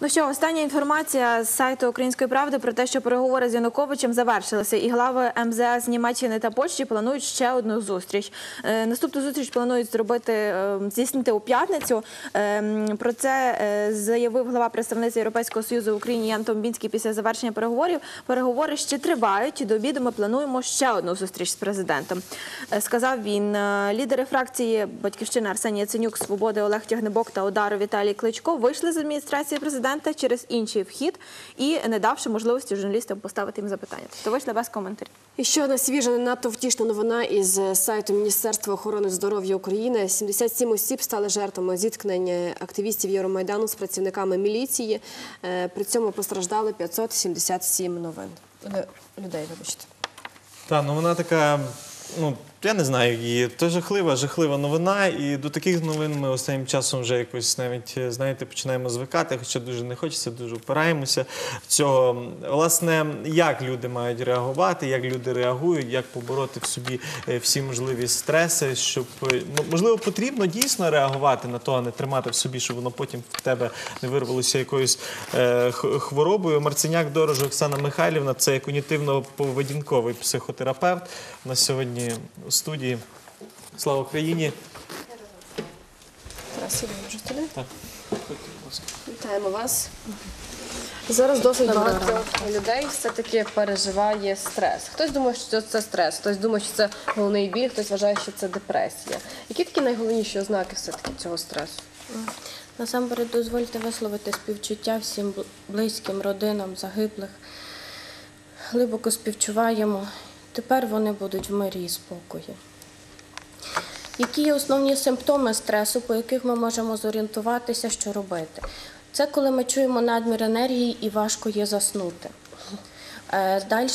Ну що, остання інформація з сайту Української правди про те, що переговори з Януковичем завершилися, і глави МЗС Німеччини та Польщі планують ще одну зустріч. Е, Наступну зустріч планують зробити е, здійснити у п'ятницю. Е, Про це заявив глава представництва Європейського союзу в Україні Ян Томбінський після завершення переговорів. Переговори ще тривають. До обіду ми плануємо ще одну зустріч з президентом. Сказав він. Лідери фракції Батьківщина Арсеній Яценюк, Свободи Олег Тягнебок та Удару Віталій Кличко вийшли з адміністрації президента через інший вхід і не давши можливості журналістам поставити їм запитання. Тобто вийшли без коментарів. І ще одна свіжа, не надто втішна новина із сайту Міністерства охорони здоров'я України. 77 осіб стали жертвами зіткнення активістів Євромайдану з працівниками міліції. Е, При цьому постраждали 577 новин. Е, Людей, вибачте. Та, ну вона така, ну я не знаю її. То жахлива, жахлива новина. І до таких новин ми останнім часом вже якось навіть знаєте починаємо звикати, хоча дуже не хочеться, дуже опираємося в цього. Власне, як люди мають реагувати, як люди реагують, як побороти в собі е, всі можливі стреси, щоб е, ну, можливо потрібно дійсно реагувати на то, а не тримати в собі, щоб воно потім в тебе не вирвалося якоюсь е, хворобою. Марциняк Дорожа Оксана Михайлівна, це когнітивно-поведінковий психотерапевт. На сьогодні студії. Слава Україні! Тарас Так. Вітаємо вас. Зараз досить багато людей все-таки переживає стрес. Хтось думає, що це стрес, хтось думає, що це головний біль, хтось вважає, що це депресія. Які такі найголовніші ознаки все-таки цього стресу? Насамперед дозвольте висловити співчуття всім близьким родинам загиблих. Глибоко співчуваємо. Тепер вони будуть в мирі і спокої. Які є основні симптоми стресу, по яких ми можемо зорієнтуватися, що робити? Це коли ми чуємо надмір енергії і важко є заснути. Далі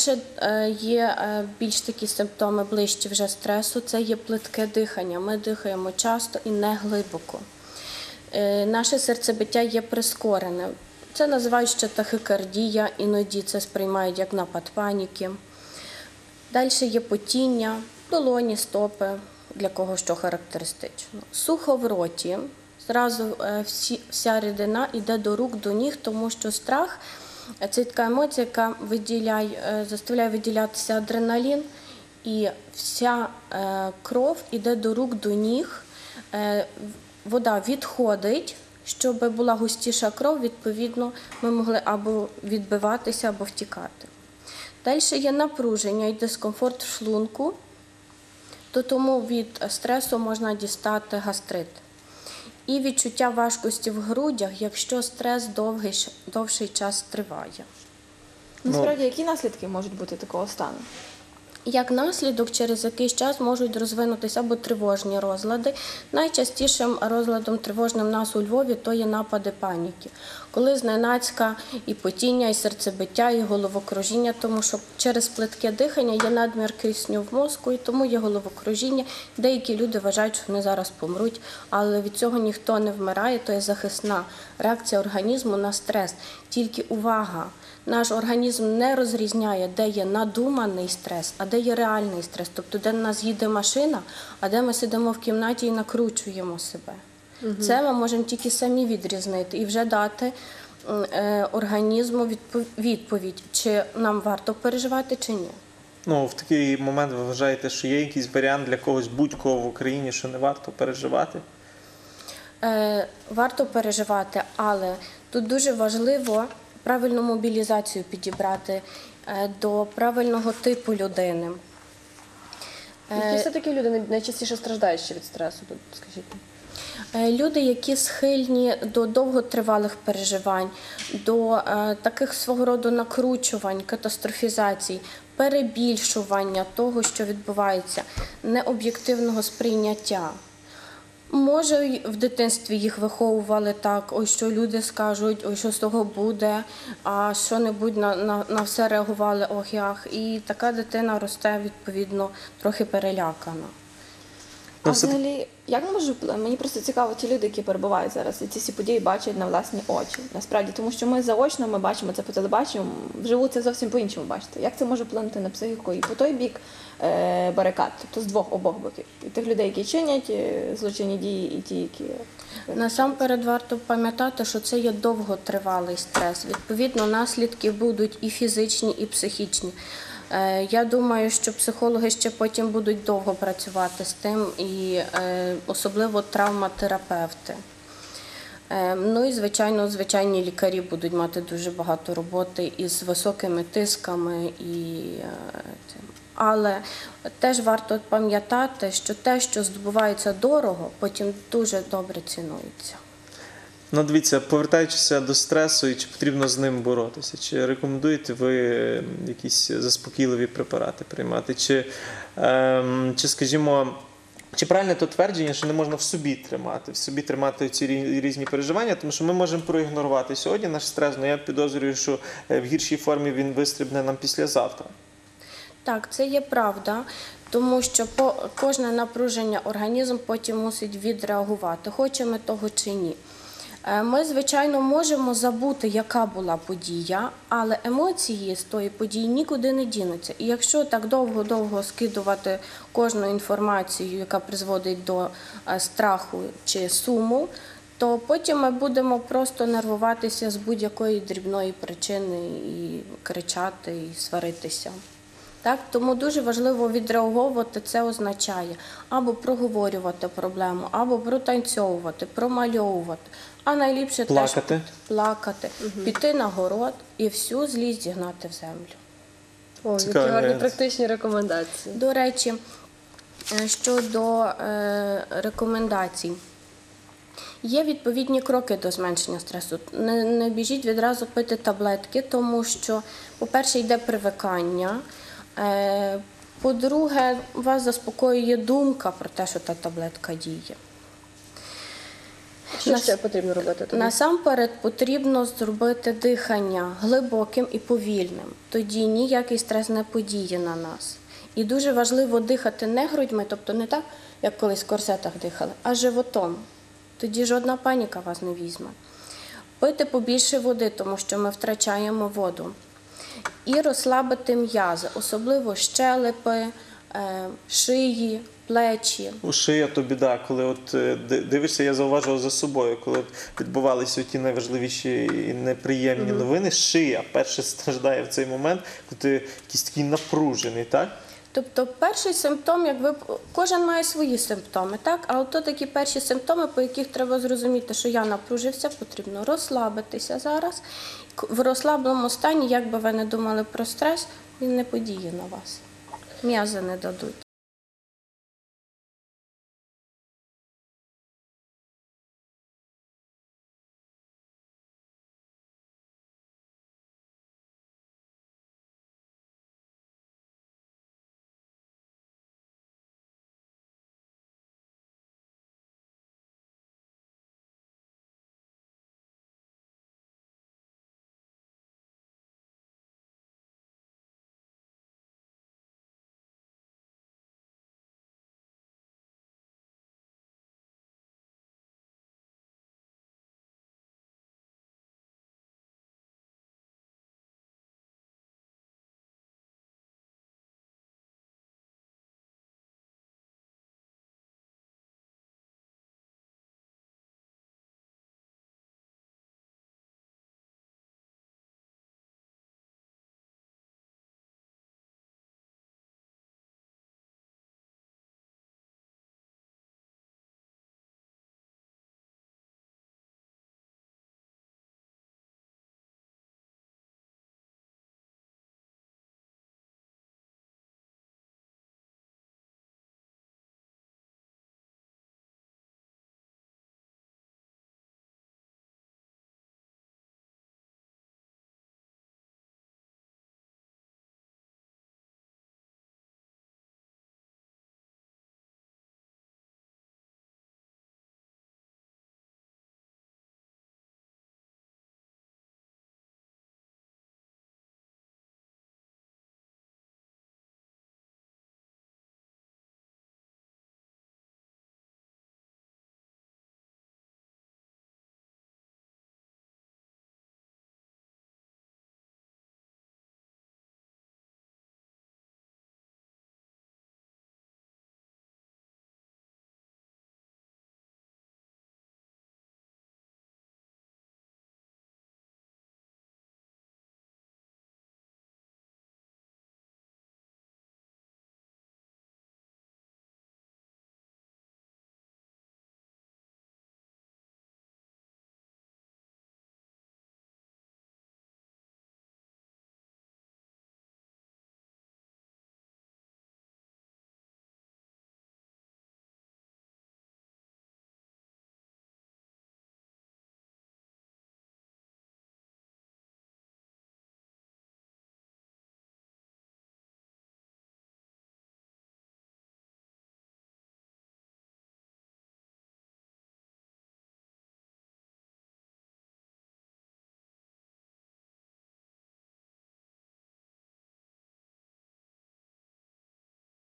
є е, більш такі симптоми ближчі вже стресу. Це є плитке дихання. Ми дихаємо часто і не глибоко. Е, Наше серцебиття є прискорене. Це називають ще тахикардія, іноді це сприймають як напад паніки. Далі є потіння, долоні, стопи, для кого що характеристично. Сухо в роті. Зразу е, вся рідина йде до рук, до ніг, тому що страх е, це така емоція, яка виділяє, е, заставляє виділятися адреналін, і вся кров йде до рук, до ніг. Вода відходить, щоб була густіша кров, відповідно, ми могли або відбиватися, або втікати. Далі є напруження і дискомфорт в шлунку, то тому від стресу можна дістати гастрит. І відчуття важкості в грудях, якщо стрес довгий, довший час триває. Насправді, які наслідки можуть бути такого стану? Як наслідок, через якийсь час можуть розвинутися або тривожні розлади. Найчастішим розладом тривожним нас у Львові то є напади паніки, коли зненацька і потіння, і серцебиття, і головокружіння, тому що через плитке дихання є надмір кисню в мозку, і тому є головокружіння. Деякі люди вважають, що вони зараз помруть, але від цього ніхто не вмирає, то є захисна реакція організму на стрес. Тільки увага. Наш організм не розрізняє, де є надуманий стрес, а де є реальний стрес. Тобто, де на нас їде машина, а де ми сидимо в кімнаті і накручуємо себе. Це ми можемо тільки самі відрізнити і вже дати е, організму відповідь, чи нам варто переживати, чи ні. Ну, в такий момент ви вважаєте, що є якийсь варіант для когось будь-кого в Україні, що не варто переживати? Е, варто переживати, але тут дуже важливо правильну мобілізацію підібрати до правильного типу людини. Які все-таки люди найчастіше страждають ще від стресу? Скажіть. Е, Люди, які схильні до довготривалих переживань, до е, таких свого роду накручувань, катастрофізацій, перебільшування того, що відбувається, необ'єктивного сприйняття. Може, в дитинстві їх виховували так, ось що люди скажуть, ось що з того буде, а що-небудь на, на, на все реагували ох ях. І така дитина росте відповідно трохи перелякана. А Ну, все- взагалі, як може мені просто цікаво ті люди, які перебувають зараз і ці всі події бачать на власні очі. Насправді, тому що ми заочно ми бачимо це по телебаченню, вживу це зовсім по-іншому бачите. Як це може вплинути на психіку і по той бік е, барикад, тобто з двох обох боків. І тих людей, які чинять е, злочинні дії, і ті, які Насамперед варто пам'ятати, що це є довготривалий стрес. Відповідно, наслідки будуть і фізичні, і психічні. Е, Я думаю, що психологи ще потім будуть довго працювати з тим, і е, особливо травматерапевти. Е, Ну і звичайно, звичайні лікарі будуть мати дуже багато роботи із високими тисками і. Але теж варто пам'ятати, що те, що здобувається дорого, потім дуже добре цінується. Ну, дивіться, повертаючися до стресу, і чи потрібно з ним боротися? Чи рекомендуєте ви е, якісь заспокійливі препарати приймати? Чи, ем, чи скажімо, чи правильне то твердження, що не можна в собі тримати, в собі тримати ці різні переживання, тому що ми можемо проігнорувати сьогодні наш стрес, але я підозрюю, що е, в гіршій формі він вистрибне нам післязавтра. Так, це є правда, тому що по кожне напруження організм потім мусить відреагувати, хочемо того чи ні. Е, Ми, звичайно, можемо забути, яка була подія, але емоції з тої події нікуди не дінуться. І якщо так довго-довго скидувати кожну інформацію, яка призводить до е, страху чи суму, то потім ми будемо просто нервуватися з будь-якої дрібної причини і кричати, і сваритися. Так, тому дуже важливо відреаговувати. Це означає або проговорювати проблему, або протанцьовувати, промальовувати. А найліпше Плакати. теж плакати, піти на город і всю злість зігнати в землю. О, які гарні практичні рекомендації. До речі, е, щодо е, рекомендацій. Є відповідні кроки до зменшення стресу. Не, не біжіть відразу пити таблетки, тому що, по-перше, йде привикання. Е, по-друге, вас заспокоює думка про те, що та таблетка діє. Що ще потрібно робити? тоді? Насамперед потрібно зробити дихання глибоким і повільним. Тоді ніякий стрес не подіє на нас. І дуже важливо дихати не грудьми, тобто не так, як колись в корсетах дихали, а животом. Тоді жодна паніка вас не візьме. Пити побільше води, тому що ми втрачаємо воду. І розслабити м'язи, особливо щелепи, е, шиї, плечі. У шия то біда, коли от е, дивишся, я зауважував за собою, коли відбувалися ті найважливіші і неприємні новини. Шия перше страждає в цей момент, коли ти якийсь такий напружений, так? Тобто, перший симптом, як ви кожен має свої симптоми, так? Але то такі перші симптоми, по яких треба зрозуміти, що я напружився, потрібно розслабитися зараз. В розслабленому стані, як би ви не думали про стрес, він не подіє на вас. М'язи не дадуть.